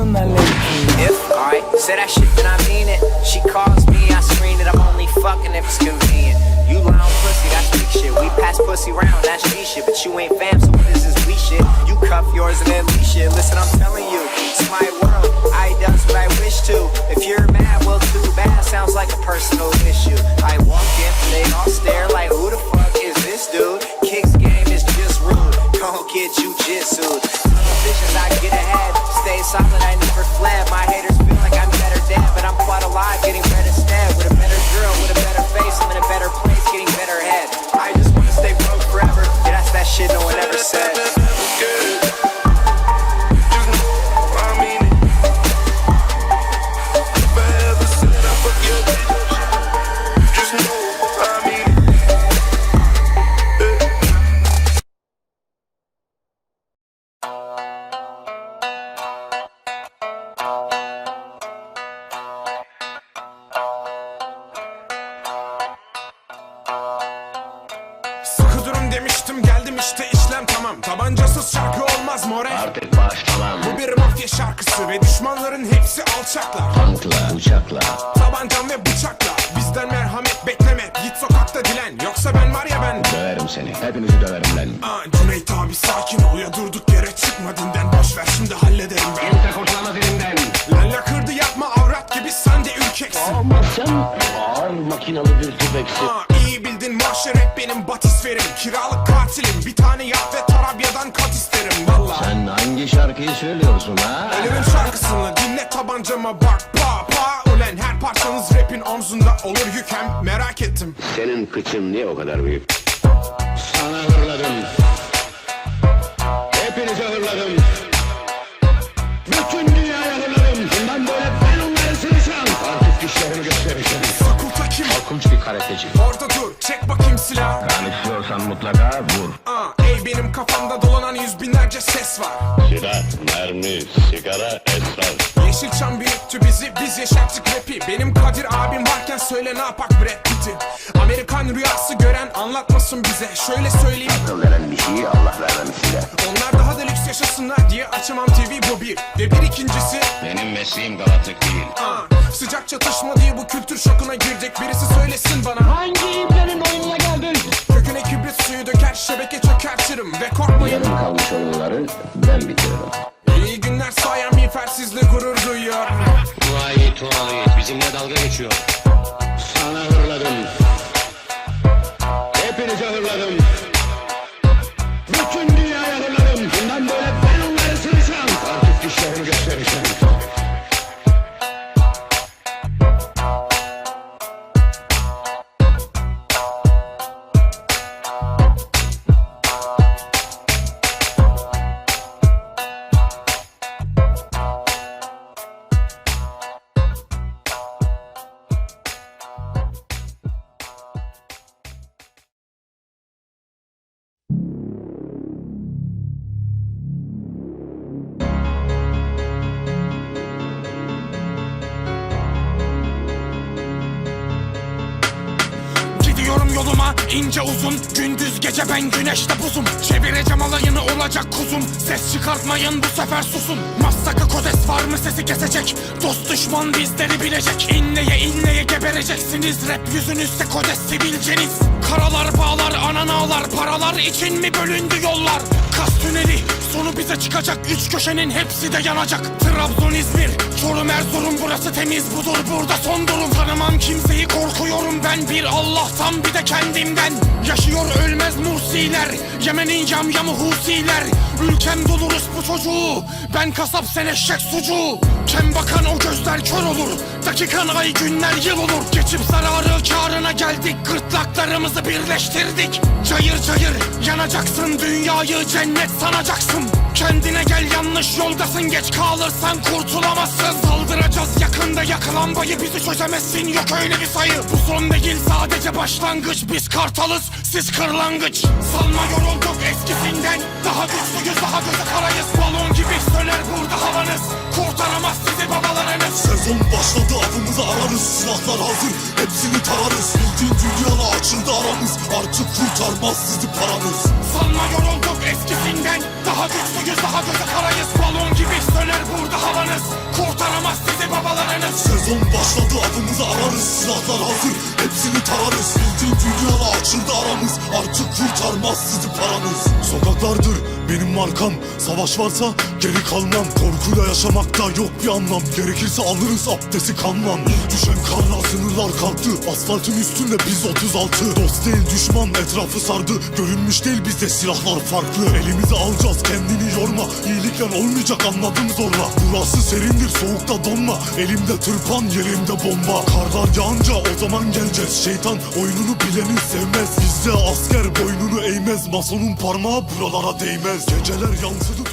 selamun aleyküm If, alright, say that shit, then I mean it. She calls me, I screen it. I'm only fucking if it's convenient. You lie on pussy, that's weak shit. We pass pussy round, that's G shit. But you ain't fam, so what is this we shit? You cuff yours and then leash shit. Listen, I'm telling you, it's my world. I does what I wish to. If you're mad, well, too bad. Sounds like a personal issue. I walk in, they all stare Tabancasız şarkı olmaz more. Artık başlamam. Bu bir mafya şarkısı ve düşmanların hepsi alçaklar. Tankla, uçakla Tabancam ve bıçakla. Bizden merhamet bekleme. Git sokakta dilen. Yoksa ben var ya ben. Döverim seni, hepinizi döverim lan. Aa, Cüneyt abi sakin ol. Ya durduk yere çıkma dinden. Boş ver şimdi hallederim ben. Kimse kurtulamaz elimden Lalla kırdı yapma gibi sen de ürkeksin. Ama sen ağır makinalı bir tüfeksin. Aa, iyi bildin mahşer hep benim batisferim Kiralık katilim bir tane yap ve Tarabya'dan kat isterim. Valla Sen hangi şarkıyı söylüyorsun ha? Ölümün şarkısını dinle tabancama bak. Pa pa Ulen her parçanız rapin omzunda olur yük hem merak ettim. Senin kıçın niye o kadar büyük? Sana hırladım karateci. Orada dur çek bakayım silah Kan istiyorsan mutlaka vur. Aa, ey benim kafamda dolanan yüz binlerce ses var. Silah, mermi, sigara, esrar. Yeşilçam büyüttü bizi biz yaşattık rapi. Benim Kadir abim varken söyle ne yapak Brad Pitt'i. Amerikan rüyası gören anlatmasın bize. Şöyle söyleyeyim. Akıl veren bir şeyi Allah vermemişse onlar daha da lüks yaşasınlar diye açamam TV bu bir. Ve bir ikincisi Benim mesleğim galatlık değil. Aa, sıcak çatışma diye bu kültür şokuna girecek birisi söylesin kalmış oyunları ince uzun Gündüz gece ben güneşte buzum. Çevireceğim alayını olacak kuzum. Ses çıkartmayın bu sefer susun. Massaka kodes var mı sesi kesecek. Dost düşman bizleri bilecek. İnleye inleye gebereceksiniz. Rap yüzünüzde kodes sivilceniz. Karalar bağlar anan ağlar. Paralar için mi bölündü yollar? Kas tüneli sonu bize çıkacak. Üç köşenin hepsi de yanacak. Trabzon İzmir Çorum Erzurum. Burası temiz budur. Burada son durum. Tanımam kimseyi korkuyorum ben. Bir Allah'tan bir de kendimden. Yaşıyor ölmez Mursiler. Yemen'in yamyamı Husiler Gary Ülkem doluruz bu çocuğu. Ben kasap sen eşek sucuğu Kem bakan o gözler kör olur. Dakikan ay günler yıl olur. Geçip zararı karına geldik. Gırtlaklarımızı birleştirdik. Cayır cayır yanacaksın. Dünyayı cennet sanacaksın. Kendine gel yanlış yoldasın. Geç kalırsan kurtulamazsın. Saldıracağız yakında. Yakılan bayı Bizi çözemezsin. Yok öyle bir sayı. Bu son değil sadece başlangıç. Biz kartalız siz kırlangıç. Salma yorulduk eskisinden. Daha güçlüyüz daha gözü karayız Balon gibi söner burada havanız. Kurtaramaz sizi babalarınız Sezon başladı avımızı ararız. Silahlar hazır hepsini tararız. Bütün dünyala açıldı aramız. Artık kurtarmaz sizi paranız Sanma yorulduk eskisinden. Daha güçlüyüz daha gözü karayız Balon gibi söner burada babanız Kurtaramaz sizi babalarınız Sezon başladı avımızı ararız. Silahlar hazır hepsini tararız. Bütün dünyala açıldı aramız. Artık kurtarmaz sizi paranız Sokaklardır benim markam Savaş varsa geri kalmam. Korkuyla yaşamakta yok bir anlam. Gerekirse alırız abdesti kanman Düşen karla sınırlar kalktı. Asfaltın üstünde biz 36 Dost değil düşman etrafı sardı. Görünmüş değil bizde silahlar farklı. Elimizi alacağız kendini yorma. İyilikle olmayacak anladım zorla. Burası serindir soğukta donma. Elimde tırpan yerimde bomba. Karlar yağınca o zaman geleceğiz. Şeytan oyununu bileni sevmez. Bizde asker boynunu eğmez. Masonun parmağı buralara değmez Geceler yansıdı